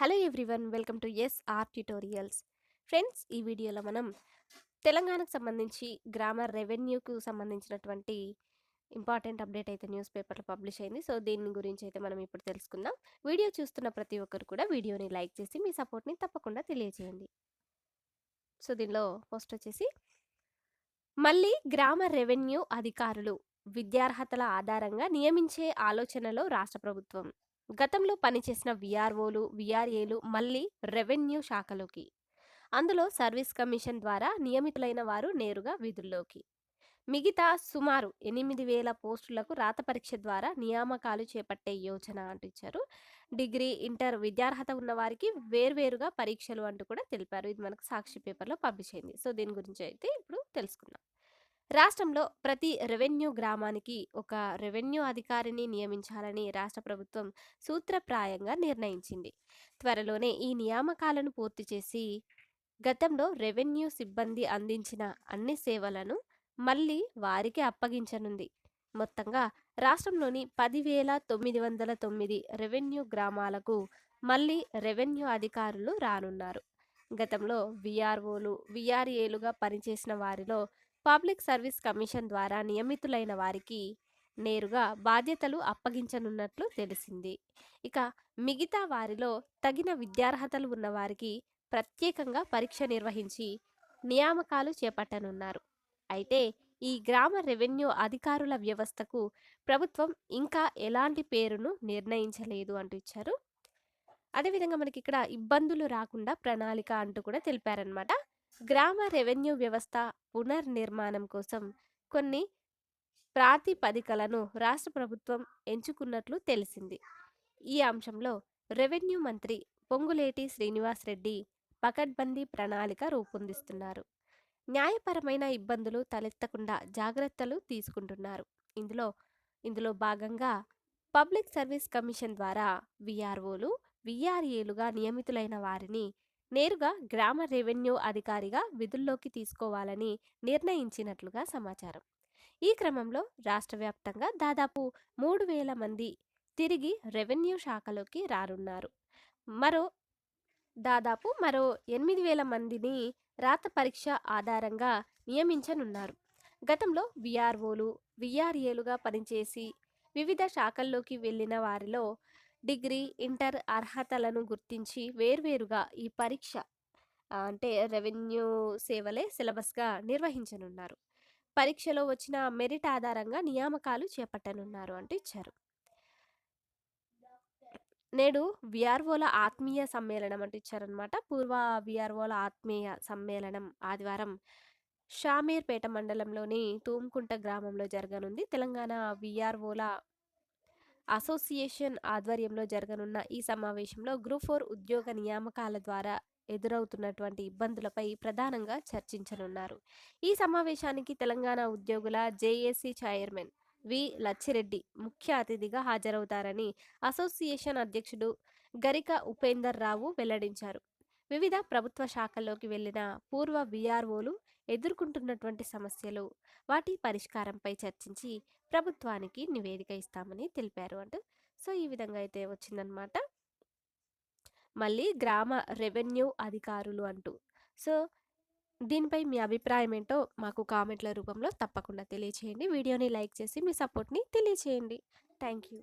Hello everyone welcome to S R tutorials. Friends ఈ వీడియోలో మనం తెలంగాణకు సంబంధించి గ్రామర్ రెవెన్యూకు సంబంధించినటువంటి ఇంపార్టెంట్ అప్డేట్ అయితే న్యూస్ పేపర్లో పబ్లిష్ అయింది. సో దీని గురించి అయితే మనం ఇప్పుడు తెలుసుకుందాం. వీడియో చూస్తున్న ప్రతి ఒక్కరు కూడా వీడియోని లైక్ చేసి మీ సపోర్ట్ని తప్పకుండా తెలియజేయండి. సో దీనిలో పోస్ట్ వచ్చేసి మళ్ళీ గ్రామ రెవెన్యూ అధికారులు విద్యార్హతల ఆధారంగా నియమించే ఆలోచనలో రాష్ట్ర ప్రభుత్వం. గతంలో పనిచేసిన విఆర్ఓలు విఆర్ఏలు మళ్ళీ రెవెన్యూ శాఖలోకి. అందులో సర్వీస్ కమిషన్ ద్వారా నియమితులైన వారు నేరుగా విధుల్లోకి. మిగతా సుమారు ఎనిమిది వేల పోస్టులకు రాత పరీక్ష ద్వారా నియామకాలు చేపట్టే యోచన అంటూ ఇచ్చారు. డిగ్రీ ఇంటర్ విద్యార్హత ఉన్న వారికి వేర్వేరుగా పరీక్షలు అంటూ కూడా తెలిపారు. ఇది మనకు సాక్షి పేపర్లో పబ్లిష్ అయింది. సో దీని గురించి అయితే ఇప్పుడు తెలుసుకుందాం. రాష్ట్రంలో ప్రతి రెవెన్యూ గ్రామానికి ఒక రెవెన్యూ అధికారిని నియమించాలని రాష్ట్ర ప్రభుత్వం సూత్రప్రాయంగా నిర్ణయించింది. త్వరలోనే ఈ నియామకాలను పూర్తి చేసి గతంలో రెవెన్యూ సిబ్బంది అందించిన అన్ని సేవలను మళ్ళీ వారికి అప్పగించనుంది. మొత్తంగా రాష్ట్రంలోని పదివేల తొమ్మిది వందల తొమ్మిది రెవెన్యూ గ్రామాలకు మళ్ళీ రెవెన్యూ అధికారులు రానున్నారు. గతంలో విఆర్ఓలు విఆర్ఏలుగా పనిచేసిన వారిలో పబ్లిక్ సర్వీస్ కమిషన్ ద్వారా నియమితులైన వారికి నేరుగా బాధ్యతలు అప్పగించనున్నట్లు తెలిసింది. ఇక మిగతా వారిలో తగిన విద్యార్హతలు ఉన్నవారికి ప్రత్యేకంగా పరీక్ష నిర్వహించి నియామకాలు చేపట్టనున్నారు. అయితే ఈ గ్రామ రెవెన్యూ అధికారుల వ్యవస్థకు ప్రభుత్వం ఇంకా ఎలాంటి పేరును నిర్ణయించలేదు అంటూ ఇచ్చారు. అదేవిధంగా మనకి ఇక్కడ ఇబ్బందులు రాకుండా ప్రణాళిక అంటూ కూడా తెలిపారనమాట గ్రామ రెవెన్యూ వ్యవస్థ పునర్నిర్మాణం కోసం కొన్ని ప్రాతిపదికలను రాష్ట్ర ప్రభుత్వం ఎంచుకున్నట్లు తెలిసింది. ఈ అంశంలో రెవెన్యూ మంత్రి పొంగులేటి శ్రీనివాస్ రెడ్డి పకడ్బందీ ప్రణాళిక రూపొందిస్తున్నారు. న్యాయపరమైన ఇబ్బందులు తలెత్తకుండా జాగ్రత్తలు తీసుకుంటున్నారు. ఇందులో ఇందులో భాగంగా పబ్లిక్ సర్వీస్ కమిషన్ ద్వారా విఆర్ఓలు విఆర్ఏలుగా నియమితులైన వారిని నేరుగా గ్రామ రెవెన్యూ అధికారిగా విధుల్లోకి తీసుకోవాలని నిర్ణయించినట్లుగా సమాచారం. ఈ క్రమంలో రాష్ట్ర వ్యాప్తంగా దాదాపు మూడు వేల మంది తిరిగి రెవెన్యూ శాఖలోకి రానున్నారు. మరో దాదాపు మరో ఎనిమిది వేల మందిని రాత పరీక్ష ఆధారంగా నియమించనున్నారు. గతంలో విఆర్ఓలు విఆర్ఏలుగా పనిచేసి వివిధ శాఖల్లోకి వెళ్ళిన వారిలో డిగ్రీ ఇంటర్ అర్హతలను గుర్తించి వేర్వేరుగా ఈ పరీక్ష అంటే రెవెన్యూ సేవలే సిలబస్గా నిర్వహించనున్నారు. పరీక్షలో వచ్చిన మెరిట్ ఆధారంగా నియామకాలు చేపట్టనున్నారు అంటూ ఇచ్చారు. నేడు విఆర్ఓల ఆత్మీయ సమ్మేళనం అంటూ ఇచ్చారనమాట పూర్వ విఆర్ఓల ఆత్మీయ సమ్మేళనం ఆదివారం షామీర్పేట మండలంలోని తూమ్కుంట గ్రామంలో జరగనుంది. తెలంగాణ విఆర్ఓల అసోసియేషన్ ఆధ్వర్యంలో జరగనున్న ఈ సమావేశంలో గ్రూప్ ఫోర్ ఉద్యోగ నియామకాల ద్వారా ఎదురవుతున్నటువంటి ఇబ్బందులపై ప్రధానంగా చర్చించనున్నారు. ఈ సమావేశానికి తెలంగాణ ఉద్యోగుల జేఏసీ చైర్మన్ వి లచ్చిరెడ్డి ముఖ్య అతిథిగా హాజరవుతారని అసోసియేషన్ అధ్యక్షుడు గరిక ఉపేందర్ రావు వెల్లడించారు. వివిధ ప్రభుత్వ శాఖల్లోకి వెళ్ళిన పూర్వ విఆర్ఓలు ఎదుర్కొంటున్నటువంటి సమస్యలు వాటి పరిష్కారంపై చర్చించి ప్రభుత్వానికి నివేదిక ఇస్తామని తెలిపారు అంటూ. సో ఈ విధంగా అయితే వచ్చిందనమాట మళ్ళీ గ్రామ రెవెన్యూ అధికారులు అంటూ. సో దీనిపై మీ అభిప్రాయం ఏంటో మాకు కామెంట్ల రూపంలో తప్పకుండా తెలియచేయండి. వీడియోని లైక్ చేసి మీ సపోర్ట్ని తెలియచేయండి. Thank you.